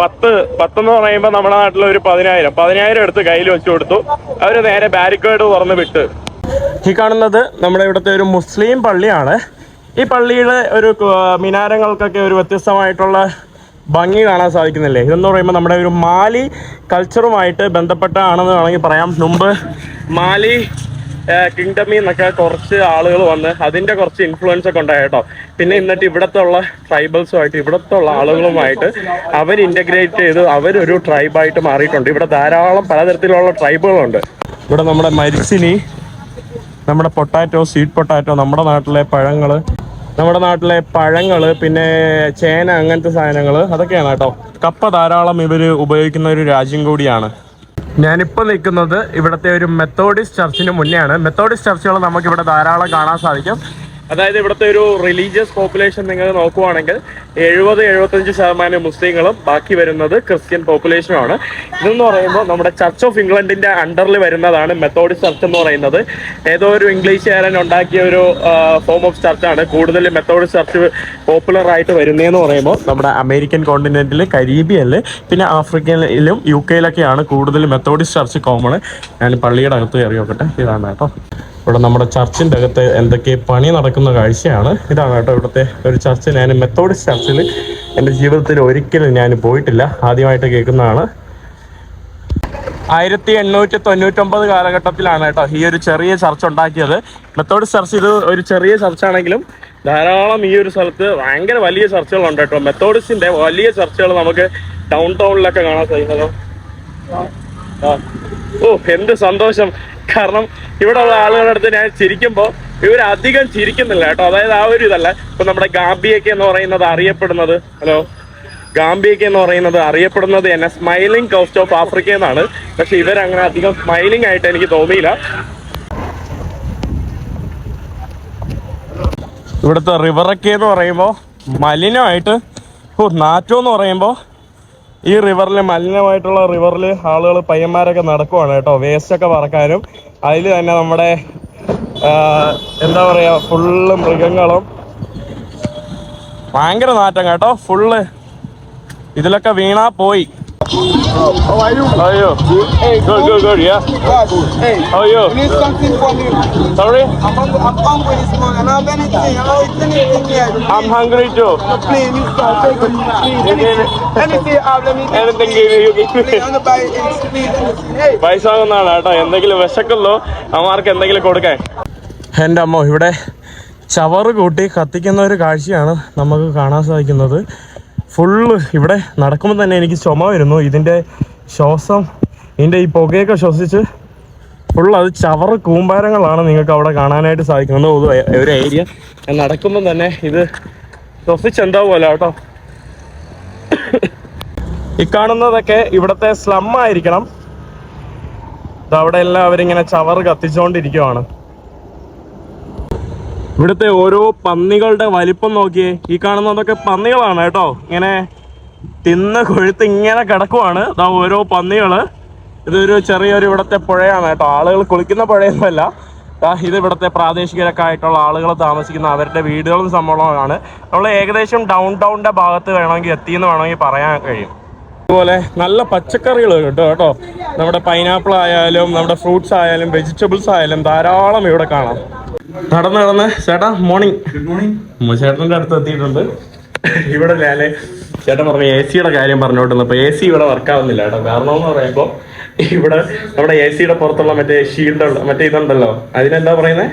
പത്ത് പത്തെന്ന് പറയുമ്പോൾ നമ്മുടെ നാട്ടിൽ ഒരു പതിനായിരം. പതിനായിരം എടുത്ത് കയ്യിൽ വെച്ച് കൊടുത്തു. അവർ നേരെ ബാരിക്കേഡ് തുറന്ന് വിട്ട്. ഈ കാണുന്നത് നമ്മുടെ ഇവിടുത്തെ ഒരു മുസ്ലിം പള്ളിയാണ്. ഈ പള്ളിയുടെ ഒരു മിനാരങ്ങൾക്കൊക്കെ ഒരു വ്യത്യസ്തമായിട്ടുള്ള ഭംഗി കാണാൻ സാധിക്കുന്നില്ലേ? ഇതെന്ന് പറയുമ്പോൾ നമ്മുടെ ഒരു മാലി കൾച്ചറുമായിട്ട് ബന്ധപ്പെട്ടാണെന്ന് വേണമെങ്കിൽ പറയാം. മുമ്പ് മാലി കിങ്ഡമിൽ നിന്നൊക്കെ കുറച്ച് ആളുകൾ വന്ന് അതിന്റെ കുറച്ച് ഇൻഫ്ലുവൻസ് ഒക്കെ ഉണ്ടായി കേട്ടോ. പിന്നെ എന്നിട്ട് ഇവിടത്തെ ഉള്ള ട്രൈബൽസുമായിട്ട് ഇവിടത്തെ ഉള്ള ആളുകളുമായിട്ട് അവർ ഇന്റഗ്രേറ്റ് ചെയ്ത് അവരൊരു ട്രൈബായിട്ട് മാറിയിട്ടുണ്ട്. ഇവിടെ ധാരാളം പലതരത്തിലുള്ള ട്രൈബുകളുണ്ട് ഇവിടെ നമ്മുടെ മരിച്ചിനി നമ്മുടെ പൊട്ടാറ്റോ സ്വീറ്റ് പൊട്ടാറ്റോ നമ്മുടെ നാട്ടിലെ പഴങ്ങൾ നമ്മുടെ നാട്ടിലെ പഴങ്ങൾ പിന്നെ ചേന അങ്ങനത്തെ സാധനങ്ങൾ അതൊക്കെയാണ് കേട്ടോ. കപ്പ ധാരാളം ഇവർ ഉപയോഗിക്കുന്ന ഒരു രാജ്യം കൂടിയാണ്. ഞാനിപ്പോൾ നിൽക്കുന്നത് ഇവിടുത്തെ ഒരു മെത്തോഡിസ്റ്റ് ചർച്ചിന് മുന്നെയാണ്. മെത്തോഡിസ്റ്റ് ചർച്ചുകൾ നമുക്ക് ഇവിടെ ധാരാളം കാണാൻ സാധിക്കും. അതായത് ഇവിടുത്തെ ഒരു റിലീജിയസ് പോപ്പുലേഷൻ നിങ്ങൾ നോക്കുവാണെങ്കിൽ എഴുപത് എഴുപത്തഞ്ച് ശതമാനം മുസ്ലിങ്ങളും ബാക്കി വരുന്നത് ക്രിസ്ത്യൻ പോപ്പുലേഷനുമാണ് ഇതെന്ന് പറയുമ്പോൾ നമ്മുടെ ചർച്ച് ഓഫ് ഇംഗ്ലണ്ടിന്റെ അണ്ടറിൽ വരുന്നതാണ് മെത്തോഡിസ്റ്റ് ചർച്ച് എന്ന് പറയുന്നത്. ഏതോ ഒരു ഇംഗ്ലീഷുകാരൻ ഉണ്ടാക്കിയ ഒരു ഫോം ഓഫ് ചർച്ചാണ് കൂടുതൽ മെത്തോഡിസ്റ്റ് ചർച്ച് പോപ്പുലർ ആയിട്ട് വരുന്നതെന്ന് പറയുമ്പോൾ നമ്മുടെ അമേരിക്കൻ കോണ്ടിനെന്റിൽ കരീബിയനിൽ പിന്നെ ആഫ്രിക്കയിലും യു കെയിലൊക്കെയാണ് കൂടുതൽ മെത്തോഡിസ്റ്റ് ചർച്ച് കോമൺ ഞാൻ പള്ളിയുടെ അകത്ത് കയറി നോക്കട്ടെ. ഇതാണ് കേട്ടോ. ഇവിടെ നമ്മുടെ ചർച്ചിന്റെ അകത്ത് എന്തൊക്കെ പണി നടക്കുന്ന കാഴ്ചയാണ്. ഇതാണ് കേട്ടോ ഇവിടുത്തെ ഒരു ചർച്ച്. ഞാൻ മെത്തോഡിസ്റ്റ് ചർച്ചിൽ എന്റെ ജീവിതത്തിൽ ഒരിക്കലും ഞാൻ പോയിട്ടില്ല. ആദ്യമായിട്ട് കേൾക്കുന്നതാണ്. ആയിരത്തി എണ്ണൂറ്റി തൊണ്ണൂറ്റൊമ്പത് കാലഘട്ടത്തിലാണ് കേട്ടോ ഈ ഒരു ചെറിയ ചർച്ച് ഉണ്ടാക്കിയത്. മെത്തോഡിസ്റ്റ് ചർച്ച് ഇത് ഒരു ചെറിയ ചർച്ചാണെങ്കിലും ധാരാളം ഈ ഒരു സ്ഥലത്ത് ഭയങ്കര വലിയ ചർച്ചുകളുണ്ട് കേട്ടോ. മെത്തോഡിസ്റ്റിന്റെ വലിയ ചർച്ചുകൾ നമുക്ക് ഡൗൺ ടൗണിലൊക്കെ കാണാൻ സാധിക്കുന്നതോ ഓ എന്ത് സന്തോഷം. കാരണം ഇവിടെ ഉള്ള ആളുകളുടെ അടുത്ത് ഞാൻ ചിരിക്കുമ്പോൾ ഇവരധികം ചിരിക്കുന്നില്ല കേട്ടോ. അതായത് ആ ഒരു ഇതല്ല. ഇപ്പൊ നമ്മുടെ ഗാംബിയൊക്കെ എന്ന് പറയുന്നത് അറിയപ്പെടുന്നത് ഹലോ? ഗാംബിയൊക്കെ എന്ന് പറയുന്നത് അറിയപ്പെടുന്നത് എന്നെ സ്മൈലിംഗ് കോസ്റ്റ് ഓഫ് ആഫ്രിക്ക എന്നാണ്. പക്ഷെ ഇവരങ്ങനെ അധികം സ്മൈലിംഗ് ആയിട്ട് എനിക്ക് തോന്നിയില്ല. ഇവിടുത്തെ റിവറൊക്കെ എന്ന് പറയുമ്പോൾ മലിനമായിട്ട് ഓ നാറ്റോ എന്ന് പറയുമ്പോൾ ഈ റിവറിൽ മലിനമായിട്ടുള്ള റിവറിൽ ആളുകൾ പയ്യന്മാരൊക്കെ നടക്കുവാണ് കേട്ടോ. വേസ്റ്റ് ഒക്കെ പറക്കാനും. അതിൽ തന്നെ നമ്മുടെ എന്താ പറയുക ഫുള്ള് മൃഗങ്ങളും. ഭയങ്കര നാറ്റം കേട്ടോ. ഫുള്ള് ഇതിലൊക്കെ വീണാ പോയി. അയ്യോ you? How are you? Hey, good, good, good, yeah. Gosh, hey, how are you need something from you. Sorry? I'm hungry, I'm hungry this morning. I don't have anything. I don't have anything here. I'm hungry too. No, Please, you start taking. Please, anything, anything you have, let me Anything. Anything you- Please, I'm buy it. Please, anything. Hey. പൈസ വാങ്ങുന്നതാണ് കേട്ടോ എന്തെങ്കിലും വിശക്കല്ലോ അമ്മമാർക്ക് എന്തെങ്കിലും കൊടുക്കാൻ എന്റെ അമ്മ ഇവിടെ ചവറ് കൂട്ടി കത്തിക്കുന്ന ഒരു കാഴ്ചയാണ് നമുക്ക് കാണാൻ സാധിക്കുന്നത് ഫുള്ള് ഇവിടെ നടക്കുമ്പോൾ തന്നെ എനിക്ക് ചുമ വരുന്നു. ഇതിന്റെ ശ്വാസം ഇതിന്റെ ഈ പുകയൊക്കെ ശ്വസിച്ച് ഫുൾ അത് ചവറ് കൂമ്പാരങ്ങളാണ് നിങ്ങൾക്ക് അവിടെ കാണാനായിട്ട് സാധിക്കുന്നത്. ഒരു ഏരിയ നടക്കുമ്പോൾ തന്നെ ഇത് ശ്വസിച്ച് എന്താ പോലെ കേട്ടോ. ഈ കാണുന്നതൊക്കെ ഇവിടുത്തെ സ്ലം ആയിരിക്കണം. അവിടെ എല്ലാവരും ഇങ്ങനെ ചവറ് കത്തിച്ചുകൊണ്ടിരിക്കുവാണ് ഇവിടുത്തെ ഓരോ പന്നികളുടെ വലിപ്പം നോക്കിയേ ഈ കാണുന്നതൊക്കെ പന്നികളാണ് കേട്ടോ. ഇങ്ങനെ തിന്ന കൊഴുത്ത് ഇങ്ങനെ കിടക്കുവാണ്. ഇതാ ഓരോ പന്നികൾ. ഇതൊരു ചെറിയൊരു ഇവിടുത്തെ പുഴയാണ് കേട്ടോ. ആളുകൾ കുളിക്കുന്ന പുഴയൊന്നുമല്ല. ഇത് ഇവിടുത്തെ പ്രാദേശികരൊക്കെ ആയിട്ടുള്ള ആളുകൾ താമസിക്കുന്ന അവരുടെ വീടുകളും സംഭവമാണ് നമ്മൾ ഏകദേശം ഡൗൺ ടൗണിന്റെ ഭാഗത്ത് വേണമെങ്കിൽ എത്തിയെന്ന് വേണമെങ്കിൽ പറയാൻ കഴിയും. അതുപോലെ നല്ല പച്ചക്കറികൾ കിട്ടും കേട്ടോ. നമ്മുടെ പൈനാപ്പിൾ ആയാലും നമ്മുടെ ഫ്രൂട്ട്സ് ആയാലും വെജിറ്റബിൾസ് ആയാലും ധാരാളം ഇവിടെ കാണാം. നടന്ന് നടന്ന് ചേട്ടാ മോർണിംഗ് ഗുഡ് മോർണിംഗ് ചേട്ടന്റെ അടുത്ത് എത്തിയിട്ടുണ്ട്. ഇവിടെ ഞാൻ ചേട്ടൻ പറഞ്ഞു എ സിയുടെ കാര്യം പറഞ്ഞോണ്ടിരുന്നപ്പോ എ സി ഇവിടെ വർക്ക് ആവുന്നില്ല കേട്ടോ. കാരണം എന്ന് പറയുമ്പോൾ ഇവിടെ നമ്മുടെ എ സിയുടെ പുറത്തുള്ള മറ്റേ ഷീൽഡ് മറ്റേ ഇതുണ്ടല്ലോ. അതിനെന്താ പറയുന്നത്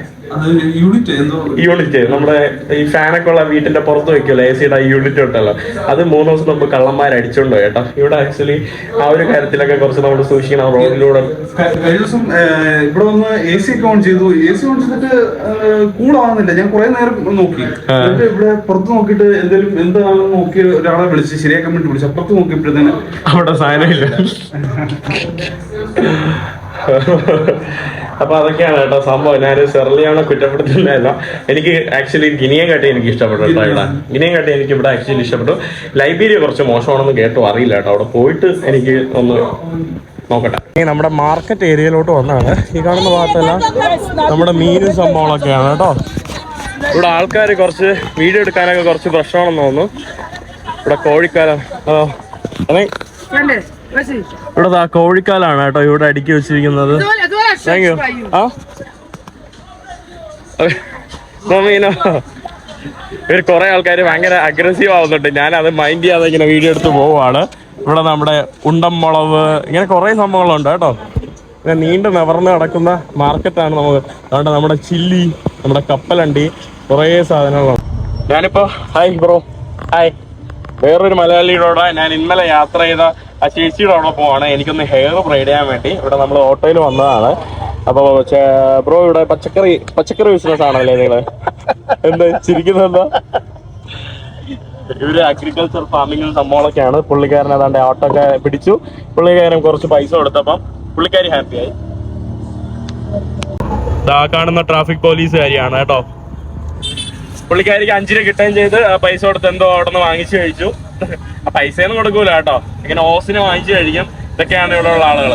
യൂണിറ്റ് നമ്മുടെ ഈ ഫാനൊക്കെ ഉള്ള വീട്ടിന്റെ പുറത്ത് വെക്കുമല്ലോ എ സിയുടെ യൂണിറ്റ് ഉണ്ടല്ലോ. അത് മൂന്ന് ദിവസം നമുക്ക് കള്ളന്മാർ അടിച്ചോണ്ടോ കേട്ടോ ഇവിടെ ആക്ച്വലി ആ ഒരു കാര്യത്തിലൊക്കെ കുറച്ച് നമ്മൾ സൂക്ഷിക്കണം റോഡിലൂടെ. കഴിഞ്ഞ ദിവസം ഇവിടെ വന്ന് എ സി ഒക്കെ ഓൺ ചെയ്തു. എ സി ഓൺ ചെയ്തിട്ട് കൂളാവുന്നില്ല ഞാൻ കുറെ നേരം നോക്കി. ഇവിടെ പുറത്ത് നോക്കിയിട്ട് എന്തെങ്കിലും എന്താണെന്ന് നോക്കി ഒരാളെ വിളിച്ച് ശരിയാക്കാൻ വേണ്ടി വിളിച്ചു. അപ്പുറത്ത് നോക്കിയപ്പോഴത്തേന് അവിടെ സാധനമില്ല *laughs* അപ്പൊ അതൊക്കെയാണ് കേട്ടോ സംഭവം. ഞാൻ സെർലിയാണോ കുറ്റപ്പെടുത്തില്ല എനിക്ക് ആക്ച്വലി ഗിനിയെ കാട്ടി എനിക്ക് ഇഷ്ടപ്പെട്ടു കേട്ടോ ഇവിടെ. ഗിനിയെ കാട്ടി എനിക്ക് ഇവിടെ ആക്ച്വലി ഇഷ്ടപ്പെട്ടു. ലൈബ്രറി കുറച്ച് മോശമാണെന്ന് കേട്ടോ. അറിയില്ല കേട്ടോ. അവിടെ പോയിട്ട് എനിക്ക് ഒന്ന് നോക്കട്ടെ. ഇനി നമ്മുടെ മാർക്കറ്റ് ഏരിയയിലോട്ട് വന്നാണ്. ഈ കാണുന്ന ഭാഗത്തെല്ലാം നമ്മുടെ മീനും സംഭവങ്ങളൊക്കെയാണ് കേട്ടോ. ഇവിടെ ആൾക്കാർ കുറച്ച് വീഡിയോ എടുക്കാനൊക്കെ കുറച്ച് പ്രശ്നമാണെന്ന് തോന്നുന്നു. ഇവിടെ കോഴിക്കാലം. ഹലോ. അതെ ഇവിടെ കോഴിക്കാലാണ് കേട്ടോ ഇവിടെ അടുക്കി വെച്ചിരിക്കുന്നത്. Thank you. Huh? മീനോ ഇവർ കുറെ ആൾക്കാർ ഭയങ്കര അഗ്രസീവ് ആവുന്നുണ്ട്. ഞാൻ അത് മൈൻഡ് ചെയ്യാതെ ഇങ്ങനെ വീഡിയോ എടുത്ത് പോവാണ് ഇവിടെ നമ്മുടെ ഉണ്ടം മുളവ് ഇങ്ങനെ കുറെ സംഭവങ്ങളുണ്ട് കേട്ടോ. ഇങ്ങനെ നീണ്ടു നിവർന്ന് കിടക്കുന്ന മാർക്കറ്റാണ് നമുക്ക്. അതുകൊണ്ട് നമ്മുടെ ചില്ലി നമ്മുടെ കപ്പലണ്ടി കുറേ സാധനങ്ങളുണ്ട്. ഞാനിപ്പോ ഹായ് ബ്രോ ഹായ് വേറൊരു മലയാളിയോടെ ഞാൻ ഇന്നലെ യാത്ര ചെയ്ത ആ ചേച്ചിയുടെ അവിടെ പോവാണ്. എനിക്കൊന്ന് ഹെയർ ബ്രൈഡ് ചെയ്യാൻ വേണ്ടി. ഇവിടെ നമ്മൾ ഓട്ടോയിൽ വന്നതാണ്. അപ്പൊ ബ്രോ ഇവിടെ പച്ചക്കറി പച്ചക്കറി ബിസിനസ് ആണല്ലേ നിങ്ങൾ? എന്താ? ചിരിക്കുന്നത് ഇവർ അഗ്രികൾച്ചർ ഫാമിംഗും സംഭവങ്ങളൊക്കെയാണ്. പുള്ളിക്കാരൻ ഏതാണ്ട് ഓട്ടോ ഒക്കെ പിടിച്ചു. പുള്ളിക്കാരൻ കുറച്ച് പൈസ കൊടുത്തപ്പം പുള്ളിക്കാരി ഹാപ്പിയായി കാണുന്ന ട്രാഫിക് പോലീസുകാരിയാണ് കേട്ടോ. പുള്ളിക്കാരിക്ക് അഞ്ചിന് കിട്ടുകയും ചെയ്ത് പൈസ കൊടുത്ത് എന്തോ അവിടെ നിന്ന് വാങ്ങിച്ചു കഴിച്ചു. പൈസ പൈസയൊന്നും കൊടുക്കൂല കേട്ടോ. ഇങ്ങനെ ഓസിന് വാങ്ങിച്ചു കഴിക്കും. ഇതൊക്കെയാണ് ഇവിടെ ഉള്ള ആളുകൾ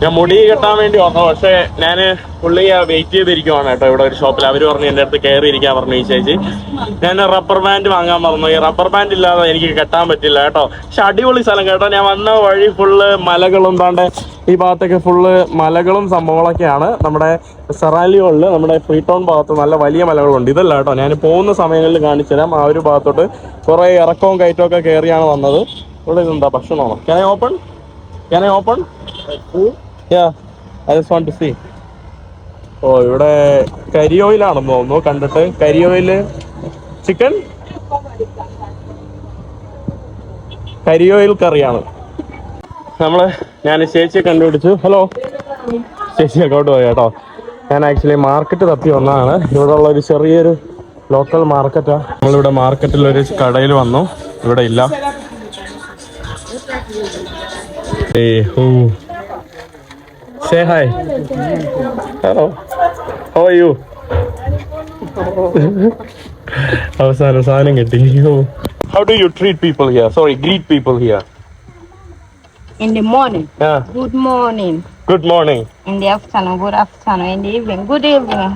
ഞാൻ മുടി കെട്ടാൻ വേണ്ടി വന്നു പക്ഷേ ഞാൻ പുള്ളി വെയിറ്റ് ചെയ്തിരിക്കുവാണ് കേട്ടോ ഇവിടെ ഒരു ഷോപ്പിൽ അവർ പറഞ്ഞു എന്റെ അടുത്ത് കയറി ഇരിക്കാൻ പറഞ്ഞു ഈ ചേച്ചി. ഞാൻ റബ്ബർ ബാൻഡ് വാങ്ങാൻ പറഞ്ഞു. ഈ റബ്ബർ ബാൻഡ് ഇല്ലാതെ എനിക്ക് കെട്ടാൻ പറ്റില്ല കേട്ടോ. പക്ഷെ അടിപൊളി സ്ഥലം കേട്ടോ. ഞാൻ വന്ന വഴി ഫുള്ള് മലകളും താണ്ട് ഈ ഭാഗത്തൊക്കെ ഫുള്ള് മലകളും സംഭവങ്ങളൊക്കെയാണ്. നമ്മുടെ സെറാലിയോളിൽ നമ്മുടെ ഫ്രീ ടൗൺ ഭാഗത്ത് നല്ല വലിയ മലകളുണ്ട്. ഇതല്ല കേട്ടോ ഞാൻ പോകുന്ന സമയങ്ങളിൽ കാണിച്ചു തരാം. ആ ഒരു ഭാഗത്തോട്ട് കുറെ ഇറക്കവും കയറ്റവും ഒക്കെ കയറിയാണ് വന്നത്. ഇവിടെ ഇതെന്താ ഭക്ഷണമാണോ? Can I open can I open I just want to see oh ഇവിടെ കരി ഓയിലാണെന്ന് തോന്നുന്നു കണ്ടിട്ട്. കരി ഓയിൽ ചിക്കൻ കരി ഓയിൽ കറിയാണ്. നമ്മൾ ഞാൻ ചേച്ചിയെ കണ്ടുപിടിച്ചു. ഹലോ ചേച്ചി അങ്ങോട്ട് പോയി കേട്ടോ. ഞാൻ ആക്ച്വലി മാർക്കറ്റ് തപ്പി വന്നതാണ്. ഇവിടെ ഉള്ള ഒരു ചെറിയൊരു ലോക്കൽ മാർക്കറ്റാ നമ്മളിവിടെ മാർക്കറ്റിൽ ഒരു കടയിൽ വന്നു. ഇവിടെ ഇല്ല. Hey who say hi hello how are you അവസാനം സാധനം കിട്ടി how do you treat people here sorry greet people here In the morning, Yeah. good morning. Good morning In the afternoon, good afternoon. In the evening, good evening.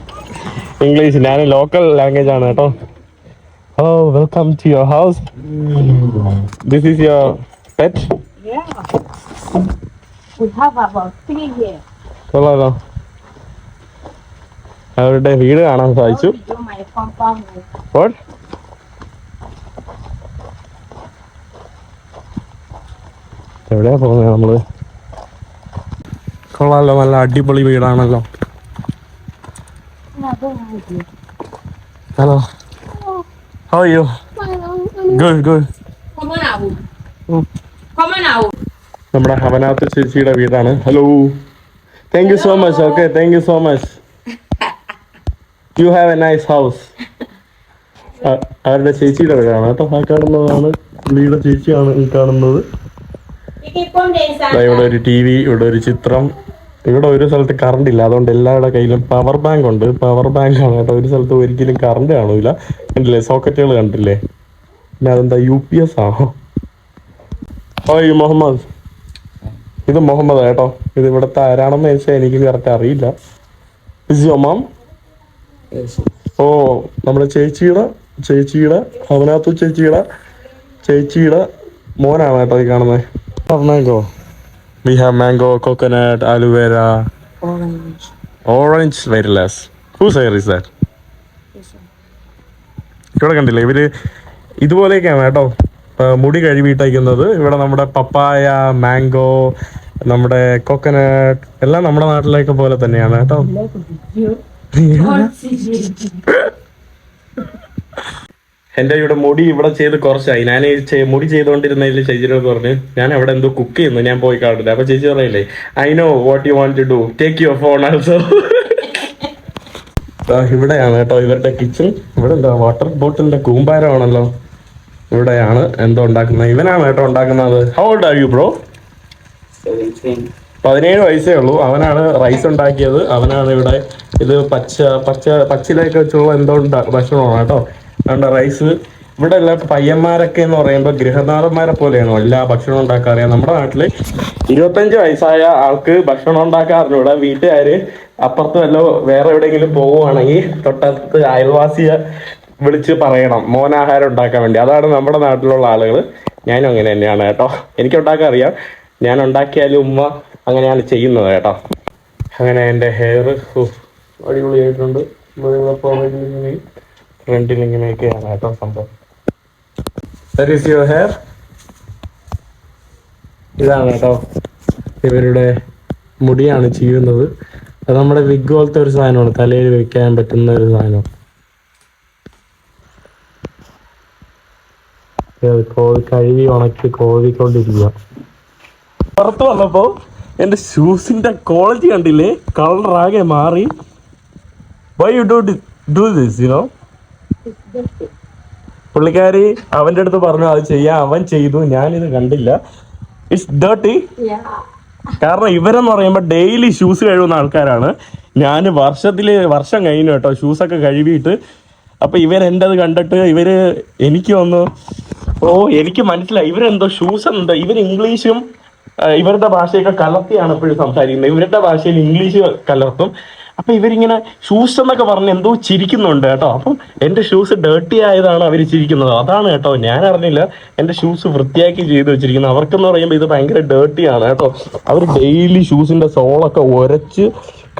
*laughs* English ഞാൻ local language ആണ് കേട്ടോ hello welcome to your house this is your pet Yeah. We have about three here. കൊള്ളാലോ. അവരുടെ വീട് കാണാൻ സാധിച്ചു. Do my compound. What? എവിടെയാ പോകുന്നത് നമ്മൾ? കൊള്ളാലോ നല്ല അടിപൊളി വീടാണല്ലോ. Hello. How you good good Come on. Out. Come on out. നമ്മുടെ ഹവനാത്ത് ചേച്ചിയുടെ വീടാണ്. Hello thank you so much okay thank you so much you have a nice house അവരുടെ ചേച്ചിയുടെ വീടാണ്? കേട്ടോ ആ കാണുന്നതാണ്. പുള്ളിയുടെ ചേച്ചിയാണ് ഈ കാണുന്നത്. ഇവിടെ ഒരു ടി വി ഇവിടെ ഒരു ചിത്രം. ഇവിടെ ഒരു സ്ഥലത്ത് കറണ്ട് ഇല്ല. അതുകൊണ്ട് എല്ലാവരുടെ കയ്യിലും പവർ ബാങ്ക് ഉണ്ട്. പവർ ബാങ്ക് ആണ് കേട്ടോ. ഒരു സ്ഥലത്ത് ഒരിക്കലും കറണ്ട് കാണൂല. കണ്ടില്ലേ സോക്കറ്റുകൾ കണ്ടില്ലേ? പിന്നെ അതെന്താ യു പി എസ് ആണോ? ഓയ് മുഹമ്മദ് ഇത് മുഹമ്മദ് കേട്ടോ. ഇത് ഇവിടുത്തെ ആരാണെന്ന് ചോദിച്ചാൽ എനിക്ക് കറക്റ്റ് അറിയില്ല. മാം ഓ നമ്മുടെ ചേച്ചിയുടെ ചേച്ചിയുടെ അവനാത്തു ചേച്ചിയുടെ ചേച്ചിയുടെ മോനാണ് കേട്ടോ ഈ കാണുന്നത് mango we have mango coconut aloe vera. Orange very who whose hair is that ഇവിടെ കണ്ടില്ലേ? ഇവർ ഇതുപോലെയൊക്കെയാണ് കേട്ടോ. മുടി കഴുകിയിട്ടേക്കുന്നത്. ഇവിടെ നമ്മുടെ പപ്പായ മാംഗോ നമ്മുടെ കോക്കനട്ട് എല്ലാം നമ്മുടെ നാട്ടിലേക്ക് പോലെ തന്നെയാണ് കേട്ടോ. എന്റെ ഇവിടെ മുടി ഇവിടെ ചെയ്ത് കുറച്ചായി. ഞാൻ മുടി ചെയ്തുകൊണ്ടിരുന്നതിൽ ചേച്ചിയോട് പറഞ്ഞു ഞാൻ അവിടെ എന്തോ കുക്ക് ചെയ്യുന്നു ഞാൻ പോയി കാണില്ല അപ്പൊ ചേച്ചി പറയില്ലേ I know what you want to do take your phone also ഇവിടെയാണ് കേട്ടോ ഇവരുടെ കിച്ചൺ ഇവിടെ എന്താ വാട്ടർ ബോട്ടിലിന്റെ കൂമ്പാരമാണല്ലോ. ഇവിടെയാണ്. എന്തോ ഉണ്ടാക്കുന്നത്? ഇവനാണ് കേട്ടോ ഉണ്ടാക്കുന്നത്? How old are you bro പതിനേഴ് വയസ്സേ ഉള്ളൂ. അവനാണ് റൈസ് ഉണ്ടാക്കിയത്. അവനാണ് ഇവിടെ ഇത് പച്ച പച്ച പച്ചിലൊക്കെ വെച്ചുള്ള എന്തോ ഭക്ഷണമാണ് കേട്ടോ. അതുകൊണ്ട് റൈസ് ഇവിടെ എല്ലാ പയ്യന്മാരൊക്കെ എന്ന് പറയുമ്പോൾ ഗൃഹനാഥന്മാരെ പോലെയാണോ എല്ലാ ഭക്ഷണം ഉണ്ടാക്കാറിയ അറിയാം. നമ്മുടെ നാട്ടിൽ ഇരുപത്തഞ്ച് വയസ്സായ ആൾക്ക് ഭക്ഷണം ഉണ്ടാക്കാൻ ഇവിടെ വീട്ടുകാര് അപ്പുറത്ത് വല്ല വേറെ എവിടെയെങ്കിലും പോവുകയാണെങ്കിൽ തൊട്ടടുത്ത് അയൽവാസിയെ വിളിച്ച് പറയണം. മോനാഹാരം ഉണ്ടാക്കാൻ വേണ്ടി. അതാണ് നമ്മുടെ നാട്ടിലുള്ള ആളുകൾ ഞാനും അങ്ങനെ തന്നെയാണ് കേട്ടോ. എനിക്ക് ഉണ്ടാക്കാൻ അറിയാം. ഞാൻ ഉണ്ടാക്കിയാലും ഉമ്മ അങ്ങനെയാണ് ചെയ്യുന്നത് കേട്ടോ. അങ്ങനെ എന്റെ ഹെയർ അടിപൊളിയായിട്ടുണ്ട്. ഫ്രണ്ടിൽ ഇങ്ങനെയൊക്കെയാണ് കേട്ടോ സംഭവം. ഈസ് യുവർ ഹെയർ ഇതാണ് കേട്ടോ. ഇവരുടെ മുടിയാണ് ചെയ്യുന്നത്. അത് നമ്മുടെ വിഗ് പോലത്തെ ഒരു സാധനമാണ്. തലയിൽ വെക്കാൻ പറ്റുന്ന ഒരു സാധനം ഇത് കോഴി കഴുകി ഉണക്കി കോഴിക്കൊണ്ടിരിക്കുക പുറത്ത് വന്നപ്പോ എന്റെ ഷൂസിന്റെ ക്വാളിറ്റി കണ്ടില്ലേ? കളർ ആകെ മാറി. Why you do do this you know പുള്ളിക്കാരി അവന്റെ അടുത്ത് പറഞ്ഞു അത് ചെയ്യാൻ അവൻ ചെയ്തു ഞാൻ ഇത് കണ്ടില്ല. It's dirty. കാരണം ഇവരെന്ന് പറയുമ്പോൾ ഡെയിലി ഷൂസ് കഴുകുന്ന ആൾക്കാരാണ്. ഞാൻ വർഷത്തിൽ വർഷം കഴിഞ്ഞു കേട്ടോ ഷൂസൊക്കെ കഴുകിയിട്ട്. അപ്പൊ ഇവരെന്റെ അത് കണ്ടിട്ട് ഇവർ എനിക്ക് വന്നു ഓ എനിക്ക് മനസ്സിലായി. ഇവരെന്തോ ഷൂസ് എന്തോ ഇവർ ഇംഗ്ലീഷും ഇവരുടെ ഭാഷയൊക്കെ കലർത്തിയാണ് എപ്പോഴും സംസാരിക്കുന്നത്. ഇവരുടെ ഭാഷയിൽ ഇംഗ്ലീഷ് കലർത്തും. അപ്പൊ ഇവരിങ്ങനെ ഷൂസ് എന്നൊക്കെ പറഞ്ഞ് എന്തോ ചിരിക്കുന്നുണ്ട് കേട്ടോ. അപ്പം എന്റെ ഷൂസ് ഡേർട്ടി ആയതാണ് അവർ ചിരിക്കുന്നത്. അതാണ് കേട്ടോ. ഞാൻ അറിഞ്ഞില്ല. എന്റെ ഷൂസ് വൃത്തിയാക്കി ചെയ്ത് വെച്ചിരിക്കുന്നത്. അവർക്കെന്ന് പറയുമ്പോൾ ഇത് ഭയങ്കര ഡേർട്ടിയാണ് കേട്ടോ. അവർ ഡെയിലി ഷൂസിന്റെ സോളൊക്കെ ഉരച്ച്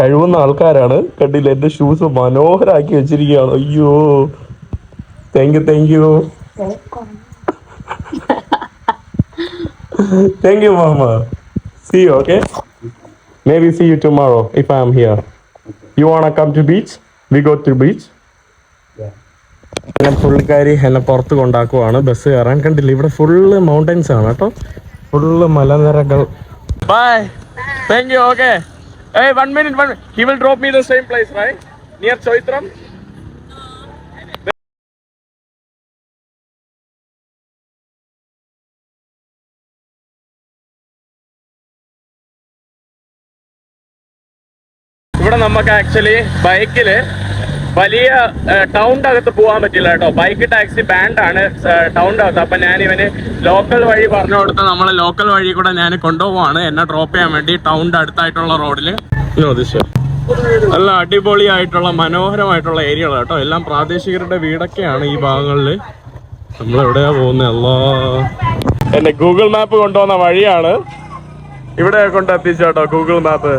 കഴിവുന്ന ആൾക്കാരാണ്. കണ്ടില്ല? എന്റെ ഷൂസ് മനോഹരാക്കി വെച്ചിരിക്കുകയാണ്. അയ്യോ. Thank you thank you *laughs* thank you, Mama. See you, okay? Maybe see you tomorrow if I am here. You wanna come to beach? We go to beach. ഞാൻ പുള്ളിക്കാരി എന്നെ പുറത്ത് കൊണ്ടാക്കുവാണ് ബസ് കയറാൻ കണ്ടില്ല ഇവിടെ ഫുള്ള് മൗണ്ടൻസ് ആണ് കേട്ടോ ഫുള്ള് മലനിരകൾ bye thank you okay hey one minute one he will drop me the same place right near Choithram ഇവിടെ നമുക്ക് ആക്ച്വലി ബൈക്കിൽ വലിയ ടൗണിന്റെ അകത്ത് പോകാൻ പറ്റില്ല കേട്ടോ. ബൈക്ക് ടാക്സി ബാൻഡാണ് ടൗണിന്റെ അകത്ത് അപ്പൊ ഞാൻ ഇവന് ലോക്കൽ വഴി പറഞ്ഞു കൊടുത്ത് നമ്മളെ ലോക്കൽ വഴി കൂടെ ഞാൻ കൊണ്ടുപോവാണ്. എന്നെ ഡ്രോപ്പ് ചെയ്യാൻ വേണ്ടി ടൗണിന്റെ അടുത്തായിട്ടുള്ള റോഡിൽ നല്ല അടിപൊളിയായിട്ടുള്ള മനോഹരമായിട്ടുള്ള ഏരിയകൾ കേട്ടോ. എല്ലാം പ്രാദേശികരുടെ വീടൊക്കെയാണ് ഈ ഭാഗങ്ങളിൽ നമ്മൾ എവിടെയാ പോകുന്നത് അല്ലാ. എന്റെ ഗൂഗിൾ മാപ്പ് കൊണ്ടുവന്ന വഴിയാണ്. ഇവിടെ കൊണ്ട് എത്തിച്ചു കേട്ടോ Google map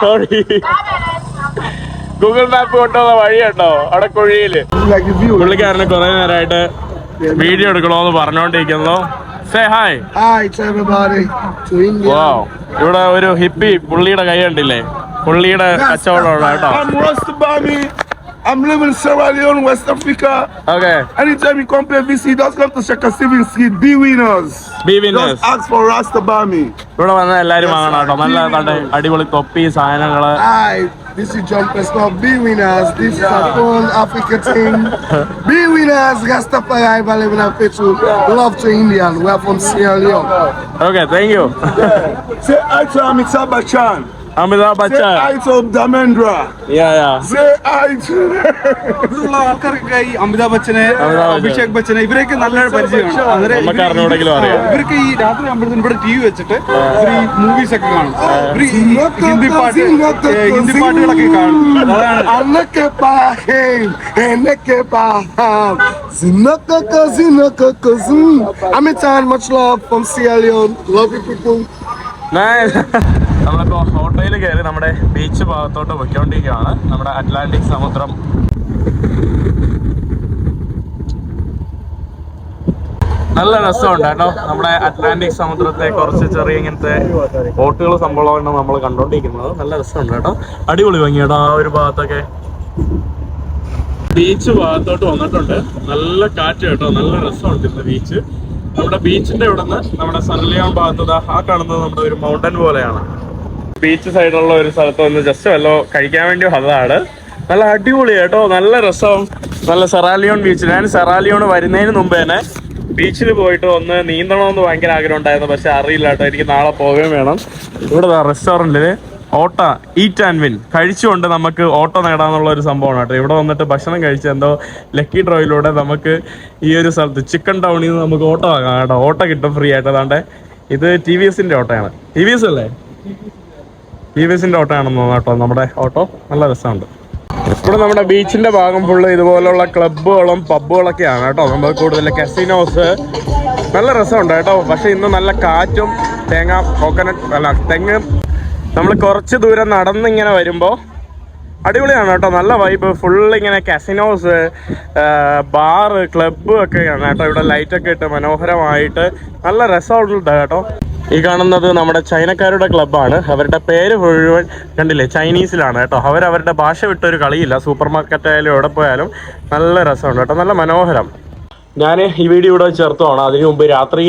sorry Google map കൊണ്ടുവന്ന വഴിയുണ്ടോ? അവിടെ കുഴിയിൽ. പുള്ളിക്കാരന് കുറെ നേരമായിട്ട് വീഡിയോ എടുക്കണോന്ന് പറഞ്ഞോണ്ടിരിക്കുന്നു. സേ ഹായ് ഇവിടെ ഒരു ഹിപ്പി പുള്ളിയുടെ കൈ കണ്ടില്ലേ? പുള്ളിയുടെ കച്ചവടമുള്ള കേട്ടോ. I'm Rusty Bami. I'm living in Sierra Leone, West Africa. Okay Anytime you come pay visit, just come to Shaka Steven Street. Be winners. Be winners Just ask for Rasta Bami. ഇവിടെ വന്ന എല്ലാരും വാങ്ങണം കേട്ടോ നല്ല നല്ല അടിപൊളി തൊപ്പി സാധനങ്ങള് Hi. This is John Preston. Be winners. This is a fun Africa thing. *laughs* Be winners. Rastafari, Balevin and Petrol. Love to Indian. We are from Sierra Leone. Okay thank you *laughs* Say hi to Bachchan. Amitabh Say hi to Damendra. Yeah yeah Say hi to. Amitabh ബച്ചനെ. Abhishek ബച്ചനെ ഇവരെയൊക്കെ നല്ല പരിചയമാണ്. ഇവർക്ക് ഈ രാത്രി ആകുമ്പോഴത്തേനും ഇവിടെ T V വെച്ചിട്ട് ഈ movies ഒക്കെ കാണും ഇവർ ഹിന്ദി പാട്ട് ഹിന്ദി പാട്ടുകളൊക്കെ കാണും അതാണ് Anake much love from Zinakaka, Zinakaka, Zin. Amitan, much love from Sierra Leone. Love നമ്മളിപ്പോ ഹോട്ടലിൽ കയറി നമ്മുടെ ബീച്ച് ഭാഗത്തോട്ട് പൊയ്ക്കൊണ്ടിരിക്കുകയാണ്. നമ്മുടെ അറ്റ്ലാന്റിക് സമുദ്രം. നല്ല രസമുണ്ട് കേട്ടോ. നമ്മുടെ അറ്റ്ലാന്റിക് സമുദ്രത്തെ കുറച്ച് ചെറിയ ഇങ്ങനത്തെ ബോട്ടുകൾ സംഭവമാണ് നമ്മൾ കണ്ടോണ്ടിരിക്കുന്നത്. നല്ല രസമുണ്ട് കേട്ടോ. അടിപൊളി ഭംഗി കേട്ടോ. ആ ഒരു ഭാഗത്തൊക്കെ ബീച്ച് ഭാഗത്തോട്ട് വന്നിട്ടുണ്ട്. നല്ല കാറ്റ് കേട്ടോ. നല്ല രസമുണ്ട് ഇന്ന് ബീച്ച്. നമ്മുടെ ബീച്ചിന്റെ ഇവിടെ നിന്ന് നമ്മുടെ സൺലിയോൺ ഭാഗത്ത് ആ കാണുന്നത് നമ്മുടെ ഒരു മൗണ്ടൻ പോലെയാണ്. ബീച്ച് സൈഡുള്ള ഒരു സ്ഥലത്ത് വന്ന് ജസ്റ്റ് വല്ലോ കഴിക്കാൻ വേണ്ടി വന്നതാണ്. നല്ല അടിപൊളി കേട്ടോ. നല്ല രസം. നല്ല സെറാലിയോൺ ബീച്ച് ഞാൻ സെറാലിയോൺ വരുന്നതിന് മുമ്പ് തന്നെ ബീച്ചിൽ പോയിട്ട് ഒന്ന് നീന്തണമെന്ന് ഭയങ്കര ആഗ്രഹം ഉണ്ടായിരുന്നു. പക്ഷെ അറിയില്ല കേട്ടോ. എനിക്ക് നാളെ പോവുകയും വേണം. ഇവിടെ റെസ്റ്റോറന്റിൽ ഓട്ട ഈറ്റ് ആൻഡ് വിൻ കഴിച്ചുകൊണ്ട് നമുക്ക് ഓട്ടോ നേടാന്നുള്ള ഒരു സംഭവമാണ് കേട്ടോ. ഇവിടെ വന്നിട്ട് ഭക്ഷണം കഴിച്ച് എന്തോ ലക്കി ഡ്രോയിലൂടെ നമുക്ക് ഈ ഒരു സ്ഥലത്ത് ചിക്കൻ ടൗണിൽ നിന്ന് നമുക്ക് ഓട്ടോ വാങ്ങാം കേട്ടോ. ഓട്ടോ കിട്ടും ഫ്രീ ആയിട്ട്. അതാണ്ട് ഇത് ടി വി എസിന്റെ ഓട്ടോയാണ്. ടി വി എസ് അല്ലേ? ടി വി എസിന്റെ ഓട്ടോ ആണെന്ന് തോന്നുന്നു കേട്ടോ. നമ്മുടെ ഓട്ടോ നല്ല രസമുണ്ട്. ഇവിടെ നമ്മുടെ ബീച്ചിന്റെ ഭാഗം ഫുള്ള് ഇതുപോലുള്ള ക്ലബ്ബുകളും പബ്ബുകളൊക്കെയാണ് കേട്ടോ. നമ്മൾ കൂടുതൽ കസിനോസ് നല്ല രസമുണ്ട് കേട്ടോ. പക്ഷെ ഇന്ന് നല്ല കാറ്റും തേങ്ങ കോക്കനട്ട് അല്ല തെങ്ങ്. നമ്മൾ കുറച്ച് ദൂരം നടന്നിങ്ങനെ വരുമ്പോൾ അടിപൊളിയാണ് കേട്ടോ. നല്ല വൈബ് ഫുള്ള് ഇങ്ങനെ കസിനോസ് ബാറ് ക്ലബ്ബ് ഒക്കെയാണ് കേട്ടോ. ഇവിടെ ലൈറ്റൊക്കെ ഇട്ട് മനോഹരമായിട്ട് നല്ല രസമുണ്ട് കേട്ടോ. ഈ കാണുന്നത് നമ്മുടെ ചൈനക്കാരുടെ ക്ലബ്ബാണ് അവരുടെ പേര് മുഴുവൻ കണ്ടില്ലേ? ചൈനീസിലാണ് കേട്ടോ. അവരുടെ ഭാഷ വിട്ടൊരു കളിയില്ല. സൂപ്പർ മാർക്കറ്റ് ആയാലും എവിടെ പോയാലും നല്ല രസമുണ്ട് കേട്ടോ. നല്ല മനോഹരം. ഞാൻ ഈ വീഡിയോ ഇവിടെ ചേർത്തുമാണ് അതിനു മുമ്പ് രാത്രി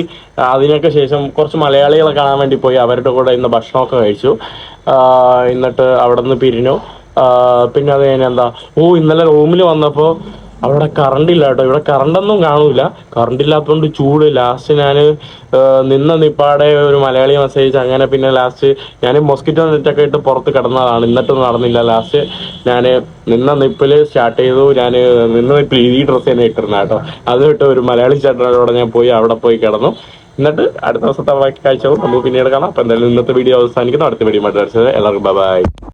അതിനൊക്കെ ശേഷം കുറച്ച് മലയാളികളെ കാണാൻ വേണ്ടി പോയി. അവരുടെ കൂടെ ഇന്ന് ഭക്ഷണമൊക്കെ കഴിച്ചു. എന്നിട്ട് അവിടെ നിന്ന് പിരിഞ്ഞു പിന്നെ അത് കഴിഞ്ഞാൽ എന്താ? ഓ ഇന്നലെ റൂമിൽ വന്നപ്പോൾ അവിടെ കറണ്ട് ഇല്ല കേട്ടോ. ഇവിടെ കറണ്ടൊന്നും കാണൂല. കറണ്ട് ഇല്ലാത്തതുകൊണ്ട് ചൂട്. ലാസ്റ്റ് ഞാൻ നിന്ന നിപ്പാടെ ഒരു മലയാളി മെസ്സേജ് അങ്ങനെ പിന്നെ ലാസ്റ്റ് ഞാൻ മൊസ്കിറ്റോ നെറ്റൊക്കെ ഇട്ട് പുറത്ത് കിടന്നതാണ്. ഇന്നിട്ടൊന്നും നടന്നില്ല. ലാസ്റ്റ് ഞാൻ നിന്ന നിപ്പിൽ സ്റ്റാർട്ട് ചെയ്തു. ഞാൻ നിന്ന നിപ്പിൽ ഈ ഡ്രസ്സ് തന്നെ ഇട്ടിരുന്ന കേട്ടോ. അത് വിട്ട് ഒരു മലയാളി ചേട്ടനോടെ ഞാൻ പോയി അവിടെ പോയി കിടന്നു. എന്നിട്ട് അടുത്ത ദിവസത്തെ ബാക്കി കാഴ്ചകളും നമുക്ക് പിന്നീട് കാണാം. അപ്പം എന്തായാലും ഇന്നത്തെ വീഡിയോ അവസാനിക്കുന്നു. അടുത്ത വീഡിയോ മാറ്റി എല്ലാവർക്കും ബൈ